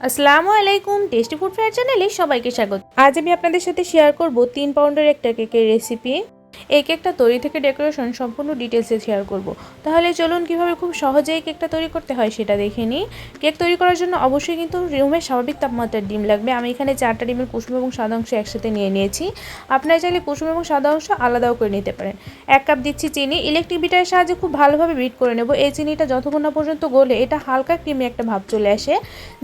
আসসালামু আলাইকুম tasty food fair চ্যানেলে সবাইকে স্বাগত। আজ আমি আপনাদের সাথে শেয়ার করব তিন পাউন্ডের একটা কেকের রেসিপি এই কেকটা তৈরি থেকে ডেকোরেশন সম্পূর্ণ ডিটেলসে শেয়ার করব। তাহলে চলুন কীভাবে খুব সহজেই কেকটা তৈরি করতে হয় সেটা দেখে নিই। কেক তৈরি করার জন্য অবশ্যই কিন্তু রুমের স্বাভাবিক তাপমাত্রার ডিম লাগবে। আমি এখানে চারটা ডিমের কুসুম এবং সাদা অংশ একসাথে নিয়ে নিয়েছি। আপনারা চাইলে কুসুম এবং সাদা অংশ আলাদাও করে নিতে পারেন। এক কাপ দিচ্ছি চিনি। ইলেকট্রিক বিটারের সাহায্যে খুব ভালোভাবে বিট করে নেব। এই চিনিটা যতক্ষণ না পর্যন্ত গলে, এটা হালকা ক্রিমি একটা ভাব চলে আসে।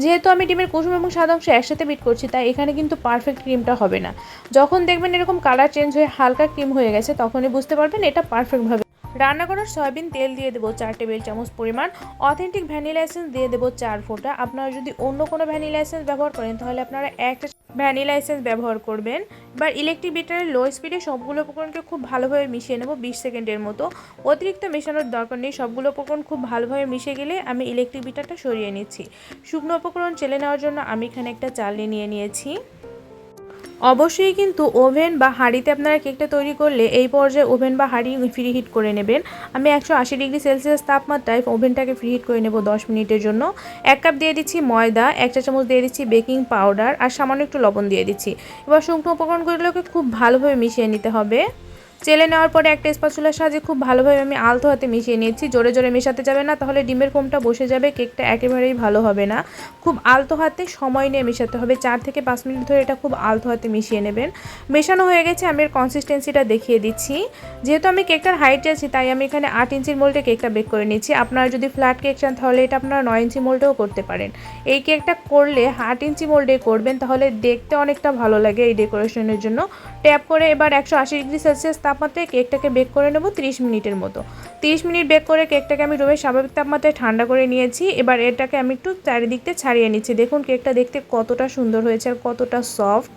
যেহেতু আমি ডিমের কুসুম এবং সাদা অংশ একসাথে বিট করছি, তাই এখানে কিন্তু পারফেক্ট ক্রিমটা হবে না। যখন দেখবেন এরকম কালার চেঞ্জ হয়ে হালকা ক্রিম হয়ে গেছে তখনই বুঝতে পারবেন এটা পারফেক্টভাবে রান্না করার সয়াবিন তেল দিয়ে দেবো চার টেবিল চামচ পরিমাণ। অথেন্টিক ভ্যানিলা এসেন্স দিয়ে দেবো চার ফোঁটা। আপনারা যদি অন্য কোনো ভ্যানিলা এসেন্স ব্যবহার করেন, তাহলে আপনারা একটা ভ্যানিলা এসেন্স ব্যবহার করবেন। এবার ইলেকট্রিক বিটারের লো স্পিডে সবগুলো উপকরণকে খুব ভালোভাবে মিশিয়ে নেব বিশ সেকেন্ডের মতো। অতিরিক্ত মেশানোর দরকার নেই, সবগুলো উপকরণ খুব ভালোভাবে মিশে গেলে আমি ইলেকট্রিক বিটারটা সরিয়ে নিচ্ছি। শুকনো উপকরণ চেলে নেওয়ার জন্য আমি এখানে একটা চালনি নিয়ে নিয়েছি। অবশ্যই কিন্তু ওভেন বা হাঁড়িতে আপনারা কেকটা তৈরি করলে এই পর্যায়ে ওভেন বা হাঁড়ি ফ্রি হিট করে নেবেন। আমি একশো আশি ডিগ্রি সেলসিয়াস তাপমাত্রায় ওভেনটাকে ফ্রি হিট করে নেব দশ মিনিটের জন্য। এক কাপ দিয়ে দিচ্ছি ময়দা, এক চা চামচ দিয়ে দিচ্ছি বেকিং পাউডার আর সামান্য একটু লবণ দিয়ে দিচ্ছি। এবার শুকনো উপকরণগুলোকে খুব ভালোভাবে মিশিয়ে নিতে হবে। চেলে নেওয়ার পরে একটা স্পাচুলার সাহায্যে খুব ভালোভাবে আমি আলতো হাতে মিশিয়ে নিয়েছি। জোরে জোরে মেশাতে যাবে না, তাহলে ডিমের ফোমটা বসে যাবে, কেকটা একেবারেই ভালো হবে না। খুব আলতো হাতে সময় নিয়ে মেশাতে হবে, চার থেকে পাঁচ মিনিট ধরে এটা খুব আলতো হাতে মিশিয়ে নেবেন। মেশানো হয়ে গেছে, আমি এর কনসিস্টেন্সিটা দেখিয়ে দিচ্ছি। যেহেতু আমি কেকটার হাইট আছি, তাই আমি এখানে আট ইঞ্চির মোল্ডে কেকটা বেক করে নিচ্ছি আপনারা যদি ফ্ল্যাট কেক চান, তাহলে এটা আপনারা নয় ইঞ্চি মোল্ডেও করতে পারেন। এই কেকটা করলে আট ইঞ্চি মোল্ডে করবেন, তাহলে দেখতে অনেকটা ভালো লাগে এই ডেকোরেশনের জন্য। ট্যাপ করে এবার একশো আশি ডিগ্রি সেলসিয়াস তাপমাত্রায় কেকটাকে বেক করে নেব 30 মিনিটের মতো। 30 মিনিট বেক করে কেকটাকে আমি রুমের স্বাভাবিক তাপমাত্রায় ঠান্ডা করে নিয়েছি। এবার এটাকে আমি একটু চারিদিকতে ছাড়িয়ে নিচ্ছি। দেখুন, কেকটা দেখতে কতটা সুন্দর হয়েছে আর কতটা সফট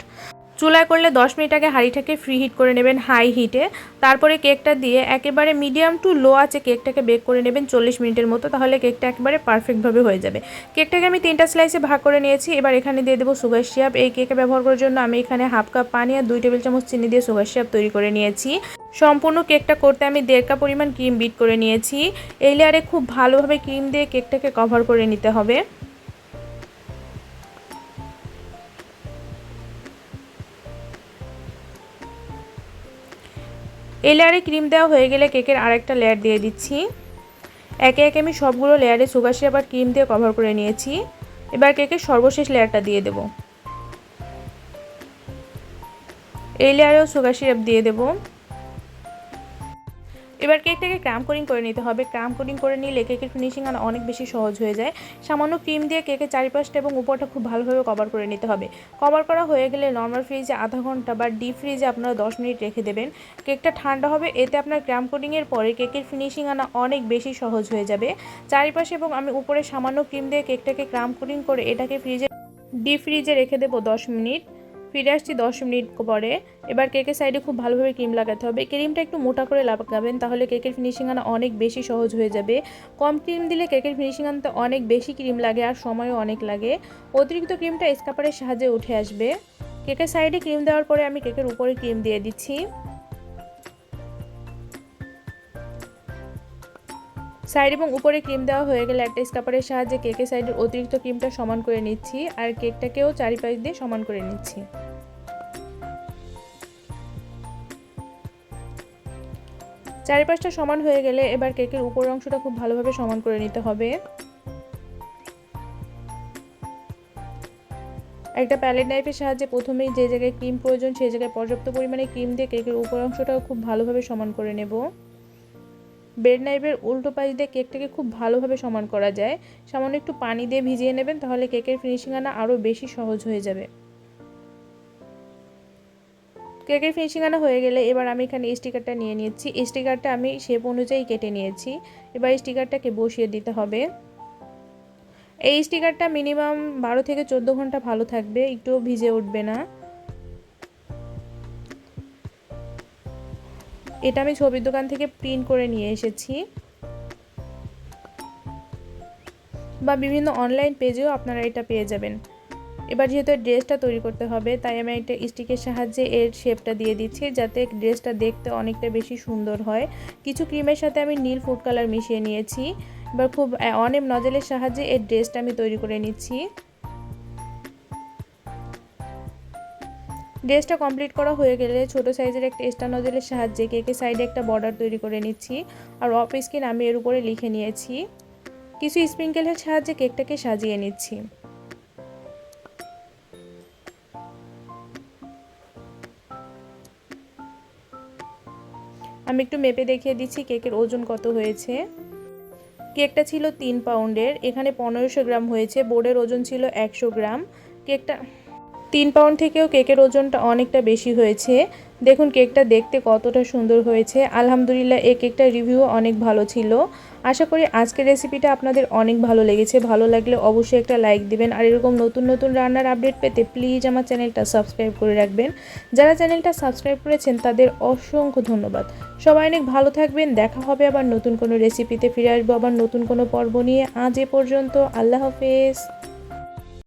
চুলায় করলে 10 মিনিট আগে হাঁড়িটাকে ফ্রি হিট করে নেবেন হাই হিটে তারপরে কেকটা দিয়ে একেবারে মিডিয়াম টু লো আছে কেকটাকে বেক করে নেবেন চল্লিশ মিনিটের মতো, তাহলে কেকটা একেবারে পারফেক্টভাবে হয়ে যাবে। কেকটাকে আমি তিনটা স্লাইসে ভাগ করে নিয়েছি, এবার এখানে দিয়ে দেবো সুগার সিরাপ এই কেকে ব্যবহার করার জন্য আমি এখানে হাফ কাপ পানি আর দুই টেবিল চামচ চিনি দিয়ে সুগার সিরাপ তৈরি করে নিয়েছি। সম্পূর্ণ কেকটা করতে আমি দেড় কাপ পরিমাণ ক্রিম বিট করে নিয়েছি। এই লেয়ারে খুব ভালোভাবে ক্রিম দিয়ে কেকটাকে কভার করে নিতে হবে। এই লেয়ারে ক্রিম দেওয়া হয়ে গেলে কেকের আরেকটা লেয়ার দিয়ে দিচ্ছি। একে একে আমি সবগুলো লেয়ারে সুগার সিরাপ আর ক্রিম দিয়ে কভার করে নিয়েছি। এবার কেকের সর্বশেষ লেয়ারটা দিয়ে দেব। এই লেয়ারেও সুগার দিয়ে দেবো। এবার কেকটাকে ক্রাম কোডিং করে নিতে হবে। ক্রাম কোডিং করে নিলে কেকের ফিনিশিং আনা অনেক বেশি সহজ হয়ে যায়। সামান্য ক্রিম দিয়ে কেকের চারিপাশটা এবং উপরটা খুব ভালোভাবে কভার করে নিতে হবে। কভার করা হয়ে গেলে নর্মাল ফ্রিজে আধা ঘণ্টা বা ডিপ ফ্রিজে আপনারা দশ মিনিট রেখে দেবেন। কেকটা ঠান্ডা হবে, এতে আপনার ক্রাম কোডিংয়ের পরে কেকের ফিনিশিং আনা অনেক বেশি সহজ হয়ে যাবে। চারিপাশে এবং আমি উপরে সামান্য ক্রিম দিয়ে কেকটাকে ক্রাম কোডিং করে এটাকে ফ্রিজে ডিপ ফ্রিজে রেখে দেবো দশ মিনিট। ফিরে আসছি দশ মিনিট পরে। এবার কেকের সাইডে খুব ভালোভাবে ক্রিম লাগাতে হবে। ক্রিমটা একটু মোটা করে লাগাবেন, তাহলে কেকের ফিনিশিং আনা অনেক বেশি সহজ হয়ে যাবে। কম ক্রিম দিলে কেকের ফিনিশিং আনতে অনেক বেশি ক্রিম লাগে আর সময়ও অনেক লাগে। অতিরিক্ত ক্রিমটা স্কাপারের সাহায্যে উঠে আসবে। কেকের সাইডে ক্রিম দেওয়ার পরে আমি কেকের উপরে ক্রিম দিয়ে দিচ্ছি। সাইড এবং উপরে ক্রিম দেওয়া হয়ে গেলে একটা স্কাপারের সাহায্যে কেকের সাইডের অতিরিক্ত ক্রিমটা সমান করে নিচ্ছি আর কেকটাকেও চারিপাশ দিয়ে সমান করে নিচ্ছি। চারিপাশটা সমান হয়ে গেলে এবার কেকের উপর অংশটা খুব ভালোভাবে সমান করে নিতে হবে। একটা প্যালেট নাইফের সাহায্যে প্রথমেই যে জায়গায় ক্রিম প্রয়োজন সেই জায়গায় পর্যাপ্ত পরিমাণে ক্রিম দিয়ে কেকের উপর অংশটাও খুব ভালোভাবে সমান করে নেব। ব্রেড নাইফের উল্টো পাশ দিয়ে কেকটাকে খুব ভালোভাবে সমান করা যায়। সামান্য একটু পানি দিয়ে ভিজিয়ে নেবেন, তাহলে কেকের ফিনিশিং আনা আরও বেশি সহজ হয়ে যাবে। কেকের ফিনিশিং আনা হয়ে গেলে এবার আমি এখানে স্টিকারটা নিয়ে নিয়েছি। স্টিকারটা আমি শেপ অনুযায়ী কেটে নিয়েছি। এবার স্টিকারটাকে বসিয়ে দিতে হবে। এই স্টিকারটা মিনিমাম বারো থেকে চোদ্দ ঘণ্টা ভালো থাকবে একটু ভিজে উঠবে না। এটা আমি ছবির দোকান থেকে প্রিন্ট করে নিয়ে এসেছি। বা বিভিন্ন অনলাইন পেজেও আপনারা এটা পেয়ে যাবেন। এবার যেহেতু ড্রেসটা তৈরি করতে হবে, তাই আমি একটা স্টিকের সাহায্যে এর শেপটা দিয়ে দিচ্ছি যাতে ড্রেসটা দেখতে অনেকটা বেশি সুন্দর হয়। কিছু ক্রিমের সাথে আমি নীল ফুড কালার মিশিয়ে নিয়েছি। এবার খুব, অনেক নজলের সাহায্যে এর ড্রেসটা আমি তৈরি করে নিচ্ছি। ড্রেসটা কমপ্লিট করা হয়ে গেলে ছোট সাইজের একটা স্টার নজলের সাহায্যে কেকের সাইডে একটা বর্ডার তৈরি করে নিচ্ছি। আর অফ স্ক্রিন আমি এর উপরে লিখে নিয়েছি। কিছু স্প্রিঙ্কেলের সাহায্যে কেকটাকে সাজিয়ে নিচ্ছি। আমি একটু মেপে দেখিয়ে দিচ্ছি কেকের ওজন কত হয়েছে। কেকটা ছিল তিন পাউন্ডের, এখানে পনেরোশো গ্রাম হয়েছে, বোর্ডের ওজন ছিল একশো গ্রাম। কেকটা তিন পাউন্ড থেকেও কেকের ওজনটা অনেকটা বেশি হয়েছে। দেখুন, কেকটা দেখতে কতটা সুন্দর হয়েছে। আলহামদুলিল্লাহ, এই কেকটার রিভিউ অনেক ভালো ছিল। আশা করি আজকের রেসিপিটা আপনাদের অনেক ভালো লেগেছে। ভালো লাগলে অবশ্যই একটা লাইক দিবেন। আর এরকম নতুন নতুন রান্নার আপডেট পেতে প্লিজ আমার চ্যানেলটা সাবস্ক্রাইব করে রাখবেন। যারা চ্যানেলটা সাবস্ক্রাইব করেছেন, তাদের অসংখ্য ধন্যবাদ। সবাই অনেক ভালো থাকবেন। দেখা হবে আবার নতুন কোনো রেসিপিতে। ফিরে আসব আবার নতুন কোনো পর্ব নিয়ে। আজ এ পর্যন্ত, আল্লাহ হাফেজ।